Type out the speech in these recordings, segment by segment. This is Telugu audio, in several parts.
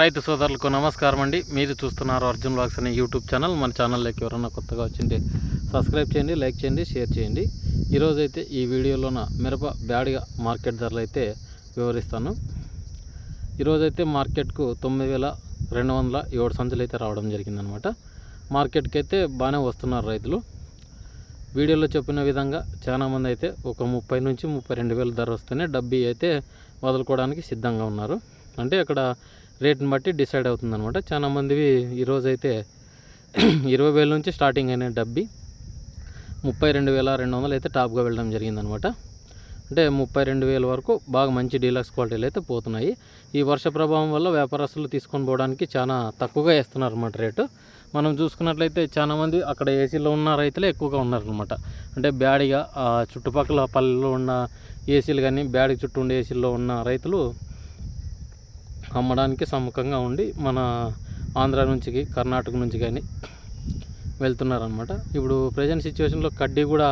రైతు సోదరులకు నమస్కారం అండి. మీరు చూస్తున్నారు అర్జున్ బ్లాగ్స్ అనే యూట్యూబ్ ఛానల్. మన ఛానల్లోకి ఎవరన్నా కొత్తగా వచ్చింటే సబ్స్క్రైబ్ చేయండి లైక్ చేయండి షేర్ చేయండి. ఈరోజైతే ఈ వీడియోలోన మిరప బ్యాడ్గా మార్కెట్ ధరలు అయితే వివరిస్తాను. ఈరోజైతే మార్కెట్కు తొమ్మిది వేల రెండు వందల ఏడు సంచులు అయితే రావడం జరిగిందనమాట. మార్కెట్కి అయితే బాగానే వస్తున్నారు రైతులు. వీడియోలో చెప్పిన విధంగా చాలామంది అయితే ఒక ముప్పై నుంచి ముప్పై రెండు వేల ధర వస్తేనే డబ్బీ అయితే వదులుకోవడానికి సిద్ధంగా ఉన్నారు. అంటే అక్కడ రేట్ని బట్టి డిసైడ్ అవుతుంది అనమాట చాలా మందివి ఈరోజు అయితే ఇరవై వేల నుంచి స్టార్టింగ్ అయిన డబ్బి ముప్పై రెండు వేల రెండు వందలు అయితే టాప్గా వెళ్ళడం జరిగిందనమాట అంటే ముప్పై రెండు వేల వరకు బాగా మంచి డీలక్స్ క్వాలిటీలు అయితే పోతున్నాయి. ఈ వర్ష ప్రభావం వల్ల వ్యాపారస్తులు తీసుకొని పోవడానికి చాలా తక్కువగా వేస్తున్నారు అనమాట రేటు. మనం చూసుకున్నట్లయితే చాలామంది అక్కడ ఏసీలో ఉన్న రైతులే ఎక్కువగా ఉన్నారనమాట అంటే బ్యాడిగా చుట్టుపక్కల పల్లెల్లో ఉన్న ఏసీలు కానీ బ్యాడి చుట్టూ ఉండే ఏసీల్లో ఉన్న రైతులు అమ్మడానికి సముఖంగా ఉండి మన ఆంధ్ర నుంచి కర్ణాటక నుంచి కానీ వెళ్తున్నారనమాట ఇప్పుడు ప్రజెంట్ సిచ్యువేషన్లో కడ్డీ కూడా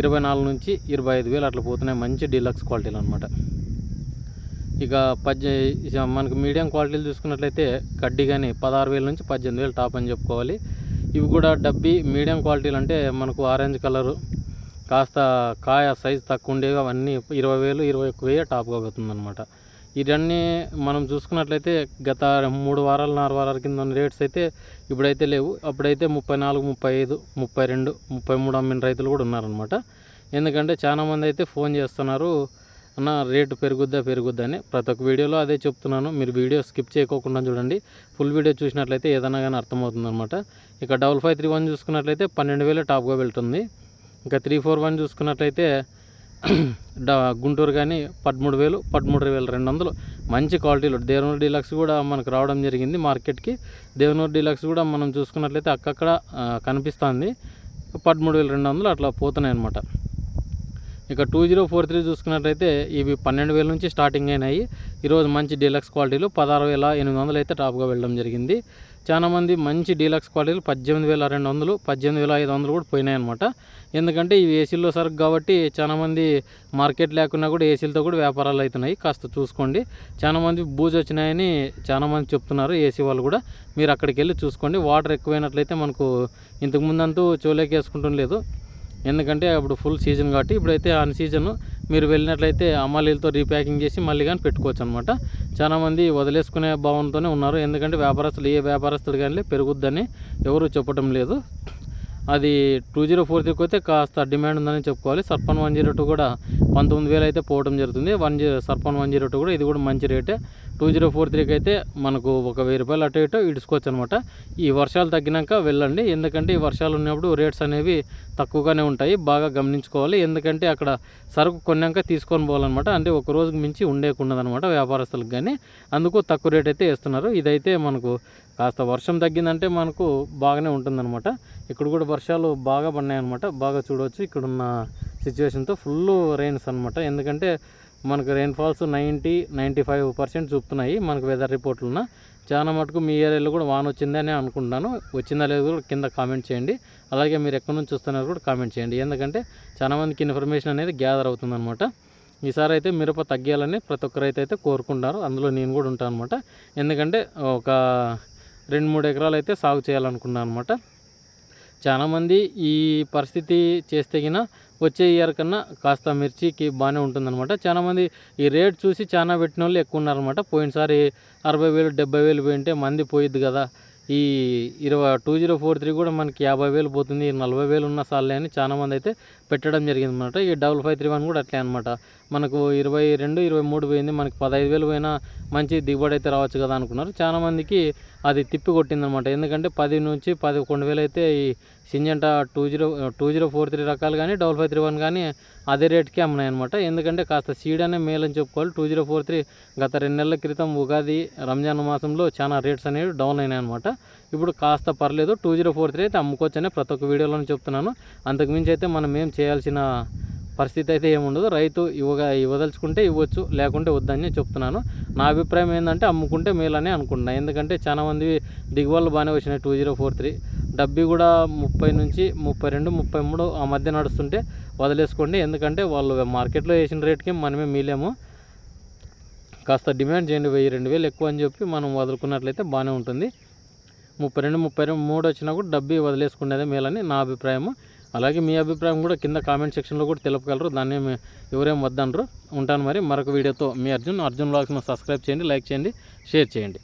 ఇరవై నాలుగు నుంచి ఇరవై ఐదు వేలు అట్లా పోతున్నాయి. మంచి డీలక్స్ క్వాలిటీలు అనమాట ఇక పద్దె మనకు మీడియం క్వాలిటీలు చూసుకున్నట్లయితే కడ్డీ కానీ పదహారు వేల నుంచి పద్దెనిమిది వేలు టాప్ అని చెప్పుకోవాలి. ఇవి కూడా డబ్బీ మీడియం క్వాలిటీలు అంటే మనకు ఆరెంజ్ కలరు కాస్త కాయ సైజ్ తక్కువ ఉండేవి అవన్నీ ఇరవై వేలు ఇరవై ఒక్క వెయ్యి టాప్గా పోతుందన్నమాట. ఇవన్నీ మనం చూసుకున్నట్లయితే గత మూడు వారాలు నాలుగు వారాల కింద ఉన్న రేట్స్ అయితే ఇప్పుడైతే లేవు. అప్పుడైతే ముప్పై నాలుగు ముప్పై ఐదు ముప్పై రెండు ముప్పై మూడు అమ్మిన రైతులు కూడా ఉన్నారనమాట ఎందుకంటే చాలామంది అయితే ఫోన్ చేస్తున్నారు అన్న రేటు పెరుగుద్దా పెరుగుద్దా అని. ప్రతి ఒక్క వీడియోలో అదే చెప్తున్నాను. మీరు వీడియో స్కిప్ చేయకోకుండా చూడండి. ఫుల్ వీడియో చూసినట్లయితే ఏదైనా కానీ అర్థమవుతుందనమాట ఇక డబల్ ఫైవ్ త్రీ వన్ చూసుకున్నట్లయితే పన్నెండు వేలు టాప్గా వెళ్తుంది. ఇంకా త్రీ ఫోర్ వన్ చూసుకున్నట్లయితే గుంటూరు కానీ పదమూడు వేలు పదమూడు వేల రెండు వందలు మంచి క్వాలిటీలో. దేవనూరు డీలక్స్ కూడా మనకు రావడం జరిగింది మార్కెట్కి. దేవనూరు డీలక్స్ కూడా మనం చూసుకున్నట్లయితే అక్కక్కడ కనిపిస్తుంది. పదమూడు వేల రెండు వందలు అట్లా పోతున్నాయి అనమాట ఇక టూ జీరో ఫోర్ త్రీ చూసుకున్నట్లయితే ఇవి పన్నెండు వేల నుంచి స్టార్టింగ్ అయినాయి. ఈరోజు మంచి డీలక్స్ క్వాలిటీలు పదహారు వేల ఎనిమిది వందలు అయితే టాప్గా వెళ్ళడం జరిగింది. చాలా మంది మంచి డీలక్స్ క్వాలిటీలు పద్దెనిమిది వేల రెండు వందలు పద్దెనిమిది వేల ఐదు వందలు కూడా పోయినాయి అనమాట ఎందుకంటే ఇవి ఏసీల్లో సరుకు కాబట్టి చాలామంది మార్కెట్ లేకున్నా కూడా ఏసీలతో కూడా వ్యాపారాలు అవుతున్నాయి. కాస్త చూసుకోండి. చాలా మంది బూజు వచ్చినాయని చాలామంది చెప్తున్నారు ఏసీ వాళ్ళు కూడా. మీరు అక్కడికి వెళ్ళి చూసుకోండి. వాటర్ ఎక్కువైనట్లయితే మనకు ఇంతకు ముందంతూ చోలేకి వేసుకుంటం లేదు ఎందుకంటే అప్పుడు ఫుల్ సీజన్ కాబట్టి ఇప్పుడైతే ఆన్ సీజన్ మీరు వెళ్ళినట్లయితే అమ్మాలీలతో రీప్యాకింగ్ చేసి మళ్ళీ కానీ పెట్టుకోవచ్చు అనమాట చాలామంది వదిలేసుకునే భావనతోనే ఉన్నారు. ఎందుకంటే వ్యాపారస్తులు ఏ వ్యాపారస్తుడు కానీ పెరుగుద్దని ఎవరు చెప్పటం లేదు. అది టూ జీరో ఫోర్ త్రీకి అయితే కాస్త డిమాండ్ ఉందని చెప్పుకోవాలి. సర్పన్ వన్ జీరో టూ కూడా పంతొమ్మిది వేలు అయితే పోవడం జరుగుతుంది. వన్ జీ సర్పన్ వన్ జీరో టూ కూడా ఇది కూడా మంచి రేటే. టూ జీరో ఫోర్ త్రీకి అయితే మనకు ఒక వెయ్యి రూపాయలు అటు ఇటు ఇడుచుకోవచ్చు అనమాట ఈ వర్షాలు తగ్గినాక వెళ్ళండి. ఎందుకంటే ఈ వర్షాలు ఉన్నప్పుడు రేట్స్ అనేవి తక్కువగానే ఉంటాయి. బాగా గమనించుకోవాలి. ఎందుకంటే అక్కడ సరుకు కొన్నాక తీసుకొని పోవాలన్నమాట. అంటే ఒక రోజుకి మించి ఉండేకుండదనమాట వ్యాపారస్తులకు కానీ అందుకు తక్కువ రేట్ అయితే ఇస్తున్నారు ఇదైతే మనకు కాస్త వర్షం తగ్గిందంటే మనకు బాగానే ఉంటుందన్నమాట. ఇక్కడ కూడా వర్షాలు బాగా పడినాయి అనమాట బాగా చూడవచ్చు ఇక్కడ ఉన్న సిచ్యువేషన్తో ఫుల్ రెయిన్స్ అనమాట ఎందుకంటే మనకు rainfalls ninety ninety five percent చూపుతున్నాయి మనకు వెదర్ రిపోర్ట్లున్న చాలా మటుకు మీ ఏరియాలో కూడా వాన వచ్చిందని అనుకుంటున్నాను. వచ్చిందా లేదు కూడా కింద కామెంట్ చేయండి. అలాగే మీరు ఎక్కడి నుంచి చూస్తున్నారు కూడా కామెంట్ చేయండి. ఎందుకంటే చాలా మందికి ఇన్ఫర్మేషన్ అనేది గ్యాదర్ అవుతుందన్నమాట. ఈసారి అయితే మిరప తగ్గాలని ప్రతి ఒక్కరైతే అయితే కోరుకుంటారు అందులో నేను కూడా ఉంటాను అనమాట ఎందుకంటే ఒక రెండు మూడు ఎకరాలు అయితే సాగు చేయాలనుకున్నాను అనమాట చాలామంది ఈ పరిస్థితి చేస్తే గిన వచ్చే ఇయర్ కన్నా కాస్త మిర్చికి బాగానే ఉంటుందన్నమాట. చాలామంది ఈ రేట్ చూసి చాలా పెట్టిన వాళ్ళు ఎక్కువ ఉన్నారనమాట పోయినసారి అరవై వేలు డెబ్బై వేలు పోయింటే మంది పోయిద్ది కదా. ఈ ఇరవై టూ జీరో ఫోర్ త్రీ కూడా మనకి యాభై వేలు పోతుంది నలభై వేలు ఉన్న సార్లే అని చాలామంది అయితే పెట్టడం జరిగింది అనమాట ఈ డబుల్ ఫైవ్ త్రీ వన్ కూడా అట్లే అనమాట మనకు ఇరవై రెండు ఇరవై మూడు పోయింది. మనకి పదహైదు వేలు పోయినా మంచి దిగుబడి అయితే రావచ్చు కదా అనుకున్నారు. చాలామందికి అది తిప్పి కొట్టిందనమాట ఎందుకంటే పది నుంచి పదకొండు వేలు అయితే ఈ Syngenta two zero two zero four three రకాలు కానీ డబల్ ఫైవ్ త్రీ వన్ కానీ అదే రేట్కే అమ్మినాయి ఎందుకంటే కాస్త సీడ్ అనే మేలని అని చెప్పుకోవాలి. టూ జీరో ఫోర్ త్రీ గత రెండు నెలల క్రితం ఉగాది రంజాన్ మాసంలో చాలా రేట్స్ అనేవి డౌన్ అయినాయి అనమాట ఇప్పుడు కాస్త పర్లేదు టూ జీరో ఫోర్ త్రీ అయితే అమ్ముకోవచ్చు అనే ప్రతి ఒక్క వీడియోలోనే చెప్తున్నాను. అంతకుమించి అయితే మనం ఏం చేయాల్సిన పరిస్థితి అయితే ఏముండదు. రైతు ఇవ్వగా ఇవ్వదలుచుకుంటే ఇవ్వచ్చు లేకుంటే వద్దని చెప్తున్నాను. నా అభిప్రాయం ఏంటంటే అమ్ముకుంటే మేలని అనుకుంటున్నా. ఎందుకంటే చాలా మంది బాగానే వచ్చినాయి. Two zero four three. డబ్బీ కూడా ముప్పై నుంచి ముప్పై రెండు ముప్పై మూడు ఆ మధ్య నడుస్తుంటే వదిలేసుకోండి. ఎందుకంటే వాళ్ళు మార్కెట్లో వేసిన రేట్కి మనమే మీలేము. కాస్త డిమాండ్ చేయండి. వెయ్యి రెండు వేలు ఎక్కువ అని చెప్పి మనం వదులుకున్నట్లయితే బాగానే ఉంటుంది. ముప్పై రెండు ముప్పై రెండు మూడు వచ్చినా కూడా డబ్బి వదిలేసుకునేదే మేలని నా అభిప్రాయము. అలాగే మీ అభిప్రాయం కూడా కింద కామెంట్ సెక్షన్లో కూడా తెలుపగలరు. దాన్ని ఎవరేం వద్దనరు ఉంటాను మరి. మరొక వీడియోతో మీ అర్జున్ అర్జున్ బ్లాగ్స్ను సబ్స్క్రైబ్ చేయండి లైక్ చేయండి షేర్ చేయండి.